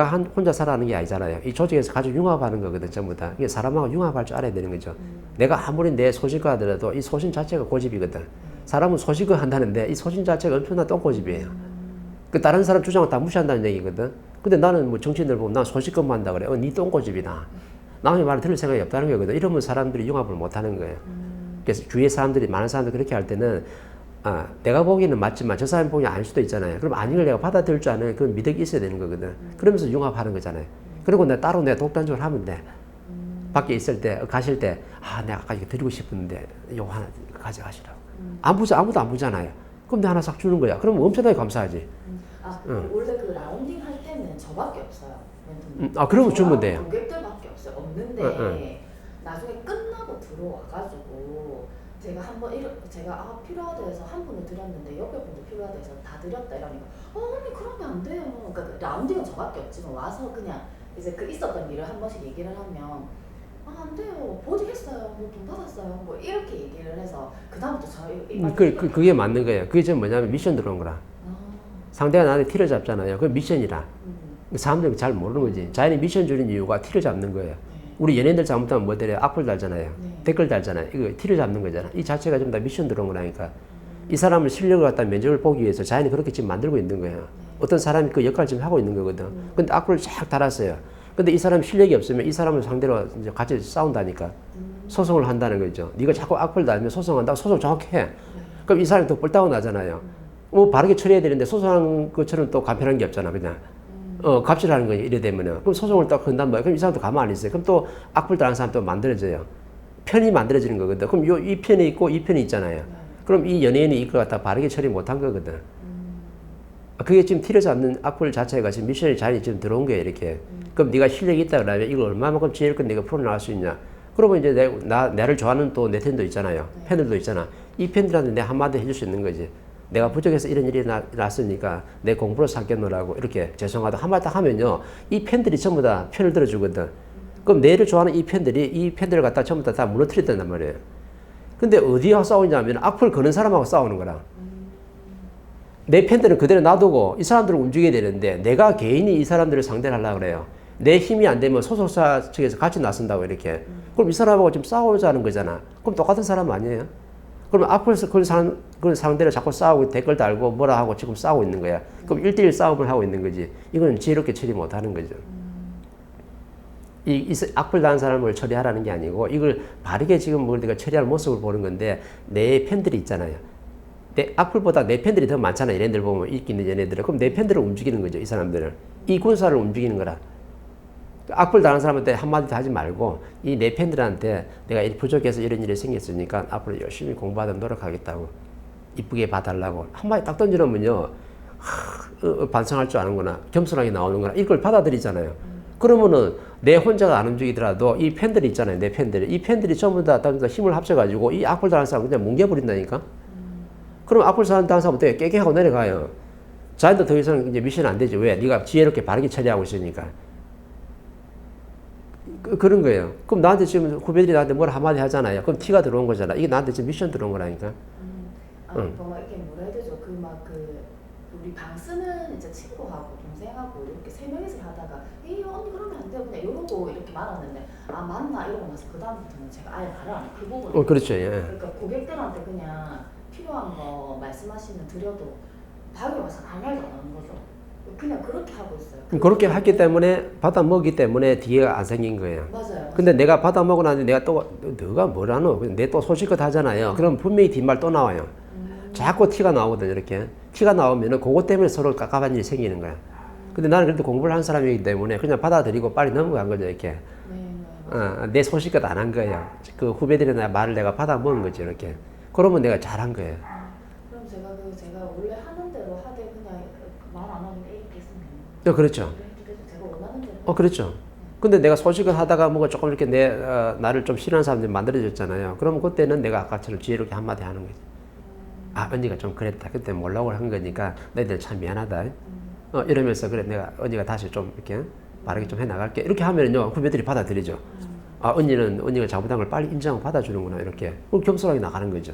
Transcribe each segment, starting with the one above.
내가 한, 혼자 살아가는 게 아니잖아요. 이 조직에서 같이 융합하는 거거든, 전부 다. 이게 사람하고 융합할 줄 알아야 되는 거죠. 내가 아무리 내 소신과 하더라도 이 소신 자체가 고집이거든. 사람은 소신과 한다는데 이 소신 자체가 엄청난 똥고집이에요. 그 다른 사람 주장을 다 무시한다는 얘기거든. 근데 나는 뭐 정치인들 보면 난 소신껏만 한다 그래. 어, 니 똥고집이다. 남의 말을 들을 생각이 없다는 거거든. 이러면 사람들이 융합을 못 하는 거예요. 그래서 주위에 사람들이, 많은 사람들이 그렇게 할 때는 아, 내가 보기에는 맞지만 저 사람이 보기엔 아닐 수도 있잖아요. 그럼 아닌 걸 내가 받아들일 줄 아는 그런 미덕이 있어야 되는 거거든. 그러면서 융합하는 거잖아요. 그리고 내가 따로 내가 독단적으로 하면 돼. 밖에 있을 때, 가실 때, 아, 내가 아까 이거 드리고 싶은데, 요거 하나 가져가시라고. 안 부자, 아무도 안 부잖아요. 그럼 내가 하나 싹 주는 거야. 그럼 엄청나게 감사하지. 아 응. 원래 그 라운딩 할 때는 저밖에 없어요. 음, 아, 그러면 주면 돼요. 고객들밖에 없어요. 없는데 응, 응. 나중에 끝나고 들어와가지고 제가 한번 이러, 제가 아 필요하다 해서 한 분을 드렸는데 옆에 분도 필요하다 해서 다 드렸다 이러니까 어 언니 그러면 안 돼요. 그러니까 그 라운딩은 저밖에 없지만 와서 그냥 이제 그 있었던 일을 한 번씩 얘기를 하면 아 안 돼요. 보직했어요. 뭐 돈 받았어요. 뭐 이렇게 얘기를 해서 그 다음부터 저 일- 음, 그, 그, 그게 맞는 거예요. 그게 지금 뭐냐면 미션 들어온 거라. 아, 상대가 나한테 티를 잡잖아요. 그 미션이라. 음, 사람들이 잘 모르는 거지. 자연이 미션 주는 이유가 티를 잡는 거예요. 네. 우리 연예인들 잘못하면 뭐 때려? 악플 달잖아요. 네. 댓글 달잖아요. 이거 티를 잡는 거잖아. 이 자체가 좀 다 미션 들어온 거라니까. 이 사람을 실력을 갖다 면접을 보기 위해서 자연이 그렇게 지금 만들고 있는 거예요. 어떤 사람이 그 역할을 지금 하고 있는 거거든. 근데 악플을 쫙 달았어요. 근데 이 사람이 실력이 없으면 이 사람을 상대로 이제 같이 싸운다니까. 소송을 한다는 거죠. 네가 자꾸 악플 달면 소송한다고 소송 정확히 해. 그럼 이 사람이 또 뿔따고 나잖아요. 뭐 바르게 처리해야 되는데 소송한 것처럼 또 간편한 게 없잖아, 그냥. 어, 갑질하는 거예요, 이래 되면은. 그럼 소송을 딱 건단 말이야. 그럼 이 사람도 가만 안 있어요. 그럼 또 악플 달는 사람 또 만들어져요. 편이 만들어지는 거거든. 그럼 요, 이 편이 있고 이 편이 있잖아요. 그럼 이 연예인이 이걸 갖다 바르게 처리 못한 거거든. 그게 지금 티를 잡는 악플 자체가 지금 미션이 자연이 지금 들어온 거예요, 이렇게. 그럼 네가 실력이 있다 그러면 이걸 얼마만큼 지혜롭게 네가 풀어나갈 수 있냐. 그러면 이제 내, 나, 나를 좋아하는 또 네티즌도 있잖아요. 팬들도 있잖아. 이 팬들한테 내 한마디 해줄 수 있는 거지. 내가 부족해서 이런 일이 나, 났으니까 내 공부로 삼겠노라고 이렇게 죄송하다 한마디 딱 하면요. 이 팬들이 전부 다 편을 들어주거든. 그럼 내를 좋아하는 이 팬들이 이 팬들을 갖다 전부 다, 다 무너뜨렸단 말이에요. 근데 어디하고 싸우냐면 악플 거는 사람하고 싸우는 거라. 내 팬들은 그대로 놔두고 이 사람들을 움직여야 되는데 내가 개인이 이 사람들을 상대를 하려고 그래요. 내 힘이 안 되면 소속사 측에서 같이 나선다고 이렇게. 그럼 이 사람하고 지금 싸우자는 거잖아. 그럼 똑같은 사람 아니에요? 그러면 앞에서 그런 사람, 그런 상대를 자꾸 싸우고 댓글 달고 뭐라 하고 지금 싸우고 있는 거야. 그럼 일대일 싸움을 하고 있는 거지. 이건 지혜롭게 처리 못 하는 거죠. 이, 이 악플 당한 사람을 처리하라는 게 아니고 이걸 바르게 지금 뭐 우리가 처리할 모습을 보는 건데 내 팬들이 있잖아요. 내 악플보다 내 팬들이 더 많잖아요. 얘네들 보면 인기 있는 얘네들은. 그럼 내 팬들을 움직이는 거죠. 이 사람들을. 이 군사를 움직이는 거라. 악플 당한 사람한테 한마디도 하지 말고 이 내 팬들한테 내가 이 부족해서 이런 일이 생겼으니까 앞으로 열심히 공부하도록 노력하겠다고 이쁘게 봐달라고 한마디 딱 던져놓으면요 하, 어, 어, 반성할 줄 아는구나 겸손하게 나오는구나 이걸 받아들이잖아요 그러면은 내 혼자가 안 움직이더라도 이 팬들이 있잖아요 내 팬들이 이 팬들이 전부 다, 다 힘을 합쳐가지고 이 악플 당한 사람 그냥 뭉개버린다니까 그럼 악플 당한 사람 어떻게 깨갱하고 내려가요 자기도 더 이상 이제 미션 안 되지 왜 네가 지혜롭게 바르게 처리하고 있으니까 그, 그런 거예요. 그럼 나한테 지금 후배들이 나한테 뭘 한마디 하잖아요. 그럼 티가 들어온 거잖아. 이게 나한테 지금 미션 들어온 거라니까. 아, 응. 뭐 이렇게 뭐라 해야 되죠? 우리 방 쓰는 이제 친구하고 동생하고 이렇게 세 명이서 하다가 이 언니 그러면 안 돼요. 그냥 이러고 이렇게 말하는데 아 맞나 이러고 나서 그 다음부터는 제가 아예 말을 안 해요. 그 부분. 어, 그렇죠. 예. 그러니까 고객들한테 그냥 필요한 거 말씀하시면 드려도 바로 와서 아무 말도 안 하는 거죠. 그냥 그렇게 하고 있어요. 그렇게 했기 때문에 받아 먹기 때문에 뒤에가 안 생긴 거예요. 맞아요. 근데 내가 받아 먹고 나는데 내가 또 너- 너가 뭐라노? 내 또 소식껏 하잖아요. 그럼 분명히 뒷말 또 나와요. 음, 자꾸 티가 나오거든 이렇게. 티가 나오면은 그것 때문에 서로 깝깝한 일이 생기는 거야. 근데 나는 그래도 공부를 한 사람이기 때문에 그냥 받아들이고 빨리 넘어간 거죠 이렇게. 네, 네. 어, 내 소식껏 안 한 거예요. 그 후배들의 나 말을 내가 받아 먹은 거지 이렇게. 그러면 내가 잘한 거예요. 그럼 제가 그 제가 원래 하는 대로 하되 그냥 말 안 하는 게 이렇게 있으면 어, 그렇죠. 그래도 제가 원하는 대로 어, 그렇죠. 근데 내가 소식을 하다가 뭐가 조금 이렇게 내, 어, 나를 좀 싫어하는 사람들이 만들어졌잖아요. 그러면 그때는 내가 아까처럼 지혜롭게 한마디 하는 거지. 아, 언니가 좀 그랬다. 그때 몰라고 한 거니까 너희들 참 미안하다. 어, 이러면서 그래, 내가 언니가 다시 좀 이렇게 바르게 좀 해 나갈게. 이렇게 하면요, 후배들이 받아들이죠. 아, 언니는 언니가 잘못한 걸 빨리 인정하고 받아주는구나. 이렇게. 그럼 겸손하게 나가는 거죠.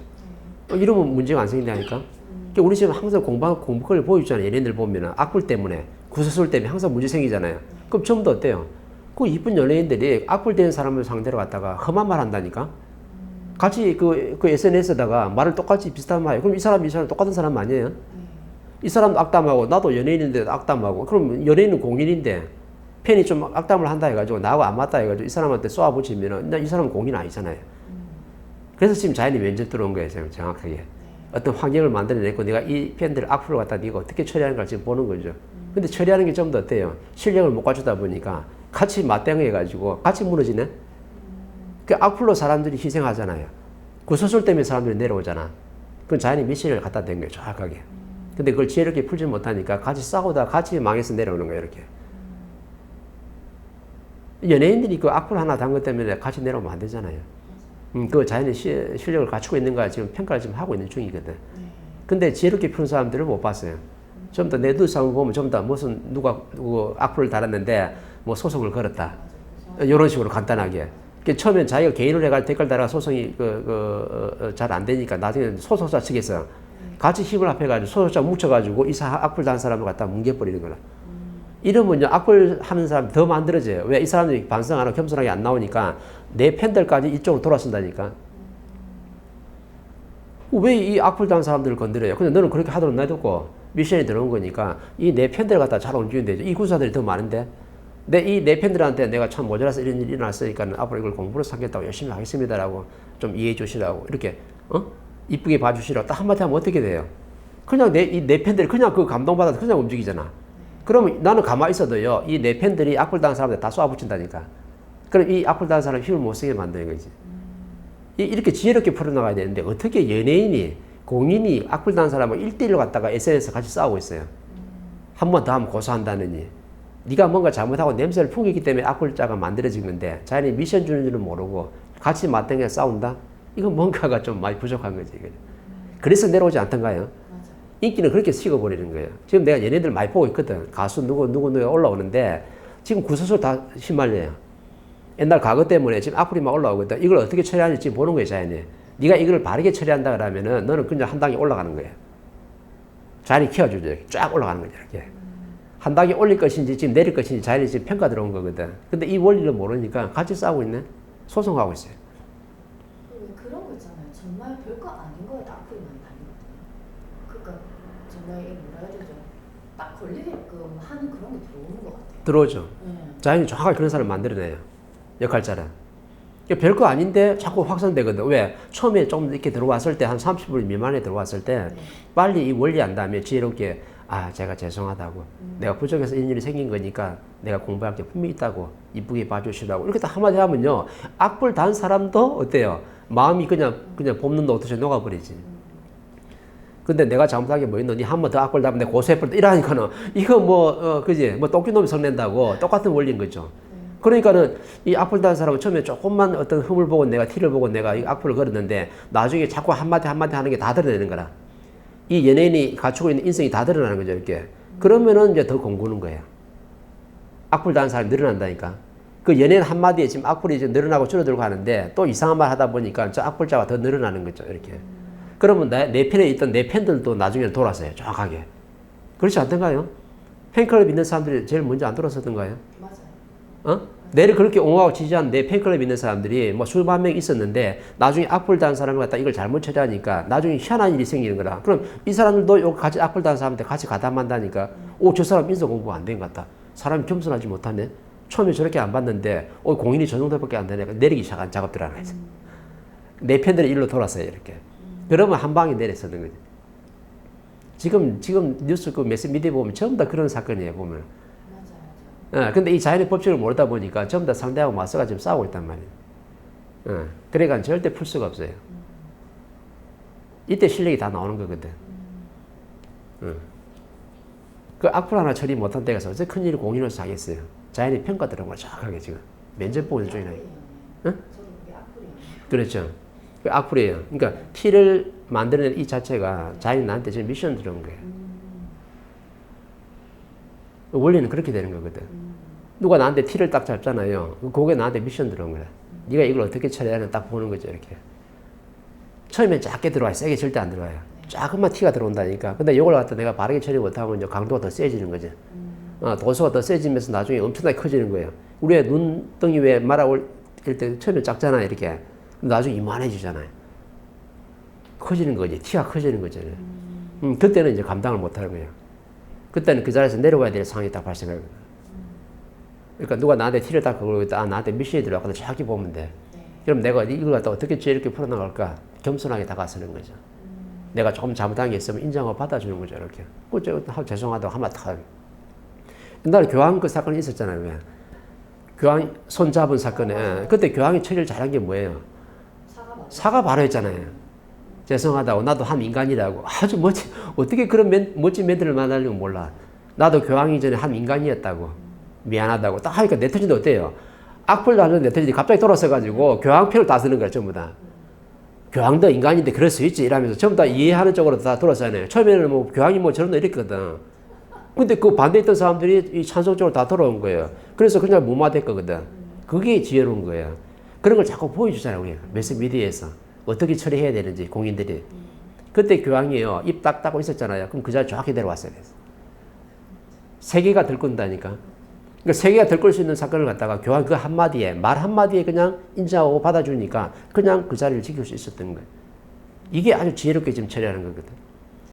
어, 이러면 문제가 안 생긴다니까. 그러니까 우리 지금 항상 공부, 공부를 보여주잖아요. 얘네들 보면은 악플 때문에 구설술 때문에 항상 문제 생기잖아요. 그럼 처음부터 어때요? 그 이쁜 연예인들이 악플된 사람을 상대로 갖다가 험한 말 한다니까? 같이 그, 그 SNS에다가 말을 똑같이 비슷한 말 해요. 그럼 이 사람이 이 사람 똑같은 사람 아니에요? 이 사람도 악담하고 나도 연예인인데 악담하고 그럼 연예인은 공인인데 팬이 좀 악담을 한다 해가지고 나하고 안 맞다 해가지고 이 사람한테 쏘아붙이면은 나 이 사람은 공인 아니잖아요. 그래서 지금 자연이 면접 들어온 거예요, 지금 정확하게. 어떤 환경을 만들어냈고 내가 이 팬들을 악플을 갖다 네가 어떻게 처리하는가 지금 보는 거죠. 근데 처리하는 게 좀 더 어때요? 실력을 못 갖추다 보니까 같이 맞대응해가지고 같이 무너지네? 그 악플로 사람들이 희생하잖아요. 그 소설 때문에 사람들이 내려오잖아. 그건 자연이 미션을 갖다 댄 거예요, 정확하게. 근데 그걸 지혜롭게 풀지 못하니까 같이 싸우다 같이 망해서 내려오는 거예요, 이렇게. 연예인들이 그 악플 하나 단 것 때문에 같이 내려오면 안 되잖아요. 음, 그 자연의 시, 실력을 갖추고 있는가 지금 평가를 지금 하고 있는 중이거든. 근데 지혜롭게 푸는 사람들을 못 봤어요. 좀 더 내두 상을 보면 좀 더 무슨 누가 악플을 달았는데 뭐 소송을 걸었다. 이런 식으로 간단하게. 그 처음엔 자기가 개인으로 해가 댓글 달아 소송이 그, 잘안 되니까 나중에 소속사 측에서 같이 힘을 합해가지고 소속사 뭉쳐가지고 이 사, 악플 단 사람을 갖다 뭉개버리는 거라. 이러면요 악플 하는 사람 더 만들어져요. 왜 이 사람들이 반성 안 하고 겸손하게 안 나오니까 내 팬들까지 이쪽으로 돌아선다니까. 왜 이 악플 단 사람들을 건드려요? 근데 너는 그렇게 하도록 놔두고 미션이 들어온 거니까 이 내 팬들 갖다 잘 움직이면 되죠. 이 군사들이 더 많은데. 내이내 팬들한테 내가 참 모자라서 이런 일이 일어났으니까 앞으로 이걸 공부로 삼겠다고 열심히 하겠습니다라고 좀 이해해 주시라고 이렇게 어? 이쁘게 봐주시라고 딱 한마디 하면 어떻게 돼요? 그냥 내 이 내 팬들이 그냥 그 감동받아서 그냥 움직이잖아. 그러면 나는 가만히 있어도요 이 내 팬들이 악플 당한 사람들 다 쏘아붙인다니까. 그럼 이 악플 당한 사람 힘을 못 쓰게 만드는 거지. 이- 이렇게 지혜롭게 풀어나가야 되는데 어떻게 연예인이 공인이 악플 당한 사람을 1대1로 갖다가 SNS 같이 싸우고 있어요. 한 번 더 하면 고소한다느니. 네가 뭔가 잘못하고 냄새를 풍기기 때문에 악플자가 만들어진 건데 자연이 미션 주는 줄은 모르고 같이 맞대응해 싸운다? 이건 뭔가가 좀 많이 부족한 거지. 이거는. 그래서 내려오지 않던가요? 인기는 그렇게 식어버리는 거예요. 지금 내가 얘네들 많이 보고 있거든. 가수 누구 누구 누구 올라오는데 지금 구설수 다 휘말려요. 옛날 과거 때문에 지금 악플이 막 올라오거든. 이걸 어떻게 처리하는지 지금 보는 거예요, 자연이. 네가 이걸 바르게 처리한다 그러면은 너는 그냥 한 단계 올라가는 거예요. 자연이 키워주죠. 쫙 올라가는 거죠, 이렇게. 한 단계 올릴 것인지 지금 내릴 것인지 자연이 지금 평가 들어온 거거든. 근데 이 원리를 모르니까 같이 싸우고 있네. 소송하고 있어요. 왜 그런 거 있잖아요. 정말 별거 아닌 거에 악플이 많이 달리거든요. 그러니까 정말 이 뭐라 해야 되죠? 딱 걸리게끔 하는 그런 게 들어오는 것 같아요. 들어오죠. 네. 자연이 정확하게 그런 사람을 만들어내요. 역할자를. 이게 별거 아닌데 자꾸 확산되거든. 왜? 처음에 좀 이렇게 들어왔을 때, 한 30분 미만에 들어왔을 때, 네. 빨리 이 원리 안 다음에 지혜롭게, 아, 제가 죄송하다고. 내가 부족해서 이런 일이 생긴 거니까 내가 공부할 게 분명히 있다고. 이쁘게 봐주시라고. 이렇게 딱 한마디 하면요. 악플 단 사람도 어때요? 마음이 그냥, 그냥 볶는 노듯이 녹아버리지. 근데 내가 잘못한 게 뭐 있노? 니 한 번 더 악플 달면 내가 고소해버렸다. 이러니까는, 이거 뭐, 어, 그지? 뭐, 똥기놈이 성낸다고 똑같은 원리인 거죠. 그러니까는 이 악플 다는 사람은 처음에 조금만 어떤 흠을 보고 내가 티를 보고 내가 이 악플을 걸었는데 나중에 자꾸 한마디 한마디 하는 게 다 드러내는 거라. 이 연예인이 갖추고 있는 인성이 다 드러나는 거죠, 이렇게. 그러면은 이제 더 공부는 거야. 악플 다는 사람이 늘어난다니까. 그 연예인 한마디에 지금 악플이 이제 늘어나고 줄어들고 하는데 또 이상한 말 하다 보니까 저 악플자가 더 늘어나는 거죠, 이렇게. 그러면 내, 내 편에 있던 내 팬들도 나중에 돌아서요, 정확하게. 그렇지 않던가요? 팬클럽 있는 사람들이 제일 먼저 안 돌아서던가요? 맞아요. 어? 내를 그렇게 옹호하고 지지하는 내 팬클럽 있는 사람들이 뭐 수만 명 있었는데 나중에 악플 단 사람을 갖다 이걸 잘못 처리하니까 나중에 희한한 일이 생기는 거라. 그럼 이 사람들도 요 같이 악플 단 사람한테 같이 가담한다니까. 오, 저 사람 인성 공부 안 된 것 같다. 사람이 겸손하지 못하네. 처음에 저렇게 안 봤는데, 어, 공인이 저 정도밖에 안 되니까 내리기 시작한 작업들 하나 있어. 내 팬들이 일로 돌았어요, 이렇게. 그러면 한 방에 내렸었는 거지. 지금, 지금 뉴스 그 매스 미디어 보면 전부 다 그런 사건이에요, 보면. 어, 근데 이 자연의 법칙을 모르다 보니까 전부 다 상대하고 맞서가 지금 싸우고 있단 말이에요. 어, 그러니까 절대 풀 수가 없어요. 이때 실력이 다 나오는 거거든. 어. 그 악플 하나 처리 못한 데가 어째 큰일을 공인으로서 하겠어요. 자연이 평가 들어온 거 정확하게 지금. 면접? 저도 그게 악플이에요. 그렇죠. 그 악플이에요. 그러니까 티를 만드는 이 자체가 자연이 나한테 지금 미션 들어온 거예요. 원리는 그렇게 되는 거거든. 누가 나한테 티를 딱 잡잖아요. 그게 나한테 미션 들어온 거야. 네가 이걸 어떻게 처리하는 딱 보는 거죠, 이렇게. 처음엔 작게 들어와요. 세게 절대 안 들어와요. 조금만 티가 들어온다니까. 근데 이걸 갖다 내가 바르게 처리 못하면 강도가 더 세지는 거지. 어, 도수가 더 세지면서 나중에 엄청나게 커지는 거예요. 우리의 눈덩이 왜 말아올 때 처음에 작잖아요, 이렇게. 나중에 이만해지잖아요. 커지는 거지, 티가 커지는 거잖아요. 음, 그때는 이제 감당을 못 하는 거예요. 그때는 그 자리에서 내려와야 될 상황이 딱 발생하거든. 그러니까 누가 나한테 티를 딱 걸고 있다, 아, 나한테 미션이 들어왔거든. 정확히 보면 돼. 네. 그럼 내가 이걸 갖다 어떻게 제일 이렇게 풀어나갈까? 겸손하게 다가서는 거죠. 내가 조금 잘못한 게 있으면 인정하고 받아주는 거죠, 이렇게. 그저 죄송하다고 한마디 탁. 옛날에 교황 그 사건이 있었잖아요, 왜? 교황 손 잡은 사건에 그때 교황이 처리를 잘한 게 뭐예요? 사과 바로 했잖아요. 죄송하다고 나도 한 인간이라고 아주 멋지 어떻게 그런 멘, 멋진 멘트를 만나려면 몰라. 나도 교황 이 전에 한 인간이었다고 미안하다고 딱 하니까 네티즌도 어때요? 악플 달는 네티즌이 갑자기 돌아서 가지고 교황 편을 다 쓰는 거야 전부 다. 교황도 인간인데 그럴 수 있지 이러면서 전부 다 이해하는 쪽으로 다 돌아서네. 처음에는 뭐 교황이 뭐 저런다 이랬거든. 근데 그 반대했던 사람들이 이 찬성 쪽으로 다 돌아온 거예요. 그래서 그냥 무마됐거든. 그게 지혜로운 거예요. 그런 걸 자꾸 보여주잖아요, 우리 매스 미디어에서. 어떻게 처리해야 되는지, 공인들이. 그때 교황이요, 입딱 닫고 있었잖아요. 그럼 그 자리 정확히 내려왔어야 됐어. 세계가 들꾼다니까. 그러니까 세계가 들꿀 수 있는 사건을 갖다가 교황 그 한마디에, 말 한마디에 그냥 인정하고 받아주니까 그냥 그 자리를 지킬 수 있었던 거예요. 이게 아주 지혜롭게 지금 처리하는 거거든.